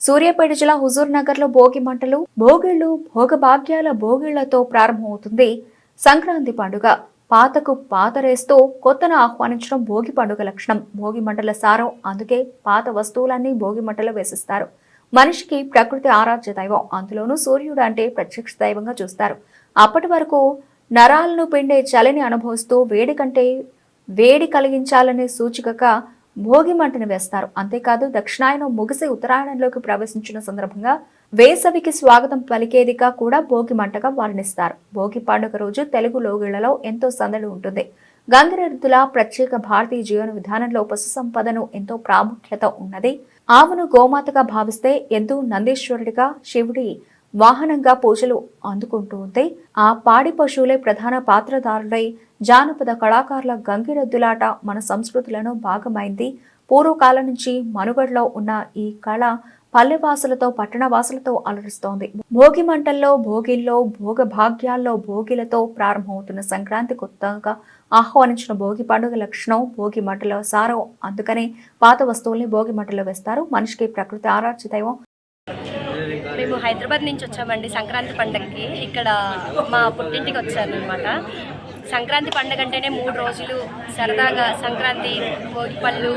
సూర్యాపేట జిల్లా హుజూర్ నగర్లో భోగి మంటలు భోగిళ్ళు భోగభాగ్యాల భోగిళ్ళతో ప్రారంభమవుతుంది సంక్రాంతి పండుగ. పాతకు పాతరేస్తూ కొత్తను ఆహ్వానించడం భోగి పండుగ లక్షణం. భోగి మంటల సారం అందుకే పాత వస్తువులన్నీ భోగి మంటలు వేసిస్తారు. మనిషికి ప్రకృతి ఆరాధ్య దైవం అందులోనూ సూర్యుడు అంటే ప్రత్యక్ష దైవంగా చూస్తారు. అప్పటి వరకు నరాలను పిండే చలిని అనుభవిస్తూ వేడి కంటే వేడి కలిగించాలనే సూచికగా భోగి మంటను వేస్తారు. అంతేకాదు దక్షిణాయనం ముగిసి ఉత్తరాయణంలోకి ప్రవేశించిన సందర్భంగా వేసవికి స్వాగతం పలికేదిగా కూడా భోగి మంటగా వర్ణిస్తారు. భోగి పండుగ రోజు తెలుగు లోగిళ్ళలో ఎంతో సందడి ఉంటుంది. గంగిరెద్దుల ప్రత్యేక భారతీయ జీవన విధానంలో పశు సంపదను ఎంతో ప్రాముఖ్యత ఉన్నది. ఆవును గోమాతగా భావిస్తే ఎంతో నందీశ్వరుడిగా శివుడి వాహనంగా పూజలు అందుకుంటూ ఉంటే ఆ పాడి పశువులే ప్రధాన పాత్రధారులై జానపద కళాకారుల గంగిరెద్దులాట మన సంస్కృతులను భాగమైంది. పూర్వకాలం నుంచి మనుగడలో ఉన్న ఈ కళ పల్లెవాసులతో పట్టణవాసులతో అలరిస్తోంది. భోగి మంటల్లో భోగిల్లో భోగ భాగ్యాల్లో భోగిలతో ప్రారంభమవుతున్న సంక్రాంతి కొత్తగా ఆహ్వానించిన భోగి పండుగ లక్షణం భోగి మంటలో సారం అందుకనే పాత వస్తువుల్ని భోగి మంటలో వేస్తారు. మనిషికి ప్రకృతి ఆరాధ్య దైవం. మేము హైదరాబాద్ నుంచి వచ్చామండి సంక్రాంతి పండగకి ఇక్కడ మా పుట్టింటికి వచ్చాను అనమాట సంక్రాంతి పండగ అంటేనే మూడు రోజులు సరదాగా సంక్రాంతి భోగిపళ్ళు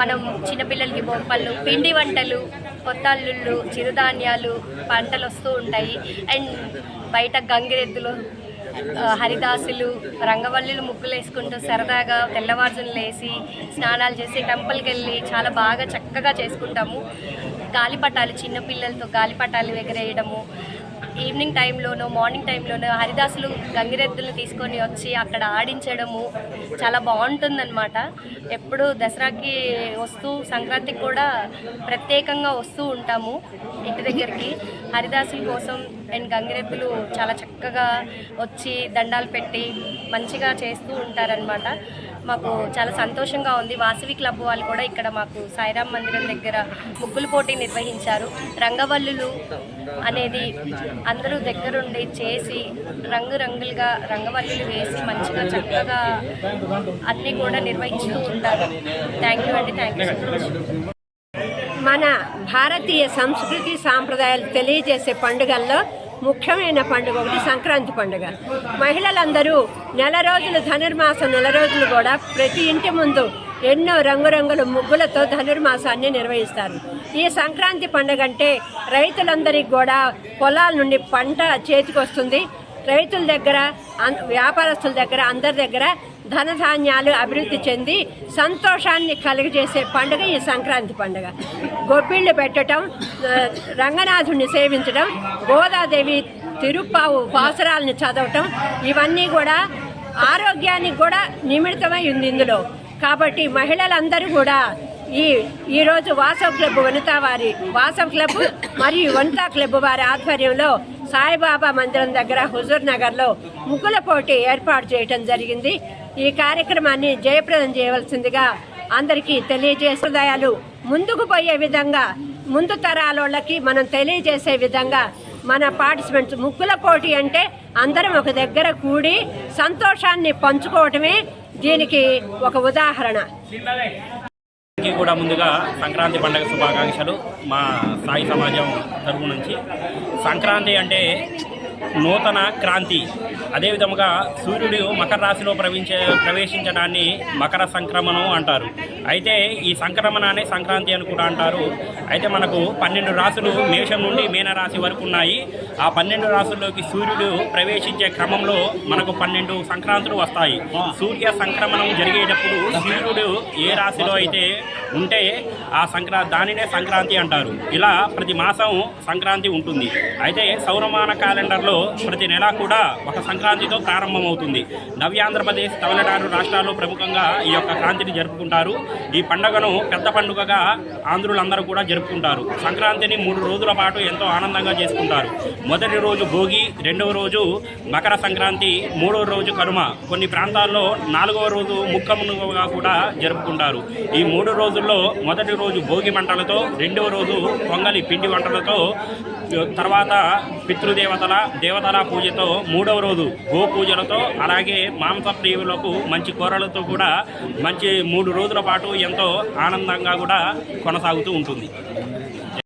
మనం చిన్నపిల్లలకి భోగిపళ్ళు పిండి వంటలు కొత్త అల్లుళ్ళు చిరుధాన్యాలు పంటలు వస్తూ ఉంటాయి. అండ్ బయట గంగిరెద్దులు హరిదాసులు రంగవల్లులు ముగ్గులు వేసుకుంటూ సరదాగా తెల్లవారుజులు లేసి స్నానాలు చేసి టెంపుల్కి వెళ్ళి చాలా బాగా చక్కగా చేసుకుంటాము. గాలిపటాలు చిన్నపిల్లలతో గాలిపటాలు ఎగరేయడము. ఈవినింగ్ టైంలోనో మార్నింగ్ టైంలోనో హరిదాసులు గంగిరెద్దులు తీసుకొని వచ్చి అక్కడ ఆడించడము చాలా బాగుంటుందన్నమాట. ఎప్పుడు దసరాకి వస్తూ సంక్రాంతికి కూడా ప్రత్యేకంగా వస్తూ ఉంటాము ఇంటి దగ్గరికి. హరిదాసుల కోసం అండ్ గంగిరెద్దులు చాలా చక్కగా వచ్చి దండాలు పెట్టి మంచిగా చేస్తూ ఉంటారనమాట మాకు చాలా సంతోషంగా ఉంది. వాసవి క్లబ్ వాళ్ళు కూడా ఇక్కడ మాకు సాయిరామ్ మందిరం దగ్గర ముగ్గులు పోటీ నిర్వహించారు. రంగవల్లులు అనేది అందరూ దగ్గరుండి చేసి రంగురంగులుగా రంగవల్లులు వేసి మంచిగా చక్కగా అన్నీ కూడా నిర్వహిస్తూ ఉంటారు. థ్యాంక్ యూ అండి. థ్యాంక్ యూ సో మచ్ మన భారతీయ సంస్కృతి సాంప్రదాయాలు తెలియజేసే పండుగల్లో ముఖ్యమైన పండుగ ఒకటి సంక్రాంతి పండుగ. మహిళలందరూ నెల రోజులు ధనుర్మాసం నెల రోజులు కూడా ప్రతి ఇంటి ముందు ఎన్నో రంగురంగుల ముగ్గులతో ధనుర్మాసాన్ని నిర్వహిస్తారు. ఈ సంక్రాంతి పండుగ అంటే రైతులందరికీ కూడా పొలాల నుండి పంట చేతికొస్తుంది. రైతుల దగ్గర వ్యాపారస్తుల దగ్గర అందరి దగ్గర ధనధాన్యాలు అభివృద్ధి చెంది సంతోషాన్ని కలుగజేసే పండుగ ఈ సంక్రాంతి పండుగ. గొబ్బిళ్ళు పెట్టడం రంగనాథుడిని సేవించడం గోదాదేవి తిరుప్పావు పాసురాలను చదవటం ఇవన్నీ కూడా ఆరోగ్యానికి కూడా నిమిత్తమై ఉంది ఇందులో. కాబట్టి మహిళలందరూ కూడా ఈ ఈరోజు వాసవ క్లబ్ వనితా వారి వాసవ క్లబ్ మరియు వనితా క్లబ్ వారి ఆధ్వర్యంలో సాయిబాబా మందిరం దగ్గర హుజూర్ నగర్లో ముగ్గుల పోటీ ఏర్పాటు చేయటం జరిగింది. ఈ కార్యక్రమాన్ని జయప్రదం చేయవలసిందిగా అందరికీ తెలియజేసే హృదయాలు ముందుకు పోయే విధంగా ముందు తరాలోళ్ళకి మనం తెలియజేసే విధంగా మన పార్టిసిపెంట్స్ ముగ్గుల పోటీ అంటే అందరం ఒక దగ్గర కూడి సంతోషాన్ని పంచుకోవటమే దీనికి ఒక ఉదాహరణ. అందరికీ కూడా ముందుగా సంక్రాంతి పండుగ శుభాకాంక్షలు మా సాయి సమాజం తరపు నుంచి. సంక్రాంతి అంటే నూతన క్రాంతి. అదేవిధముగా సూర్యుడు మకర రాశిలో ప్రవేశించే ప్రవేశించడాన్ని మకర సంక్రమణం అంటారు. అయితే ఈ సంక్రమణాన్ని సంక్రాంతి అని కూడా అంటారు. అయితే మనకు పన్నెండు రాశులు మేషం నుండి మీనరాశి వరకు ఉన్నాయి. ఆ పన్నెండు రాశుల్లోకి సూర్యుడు ప్రవేశించే క్రమంలో మనకు పన్నెండు సంక్రాంతులు వస్తాయి. సూర్య సంక్రమణం జరిగేటప్పుడు సూర్యుడు ఏ రాశిలో అయితే ఉంటే ఆ సంక్రా దానినే సంక్రాంతి అంటారు. ఇలా ప్రతి మాసం సంక్రాంతి ఉంటుంది. అయితే సౌరమాన క్యాలెండర్లో ప్రతి నెల కూడా ఒక సంక్రాంతితో ప్రారంభమవుతుంది. నవ్యాంధ్రప్రదేశ్ తమిళనాడు రాష్ట్రాల్లో ప్రముఖంగా ఈ యొక్క క్రాంతిని జరుపుకుంటారు. ఈ పండుగను పెద్ద పండుగగా ఆంధ్రులందరూ కూడా జరుపుకుంటారు. సంక్రాంతిని మూడు రోజుల పాటు ఎంతో ఆనందంగా చేసుకుంటారు. మొదటి రోజు భోగి రెండవ రోజు మకర సంక్రాంతి మూడవ రోజు కనుమ. కొన్ని ప్రాంతాల్లో నాలుగవ రోజు ముక్కమునుగా కూడా జరుపుకుంటారు. ఈ మూడు రోజుల్లో మొదటి రోజు భోగి మంటలతో రెండవ రోజు పొంగలి పిండి వంటలతో తర్వాత పితృదేవతల దేవతల పూజతో మూడవ రోజు గోపూజలతో అలాగే మాంస ప్రియులకు మంచి కూరలతో కూడా మంచి మూడు రోజుల పాటు ఎంతో ఆనందంగా కూడా కొనసాగుతూ ఉంటుంది.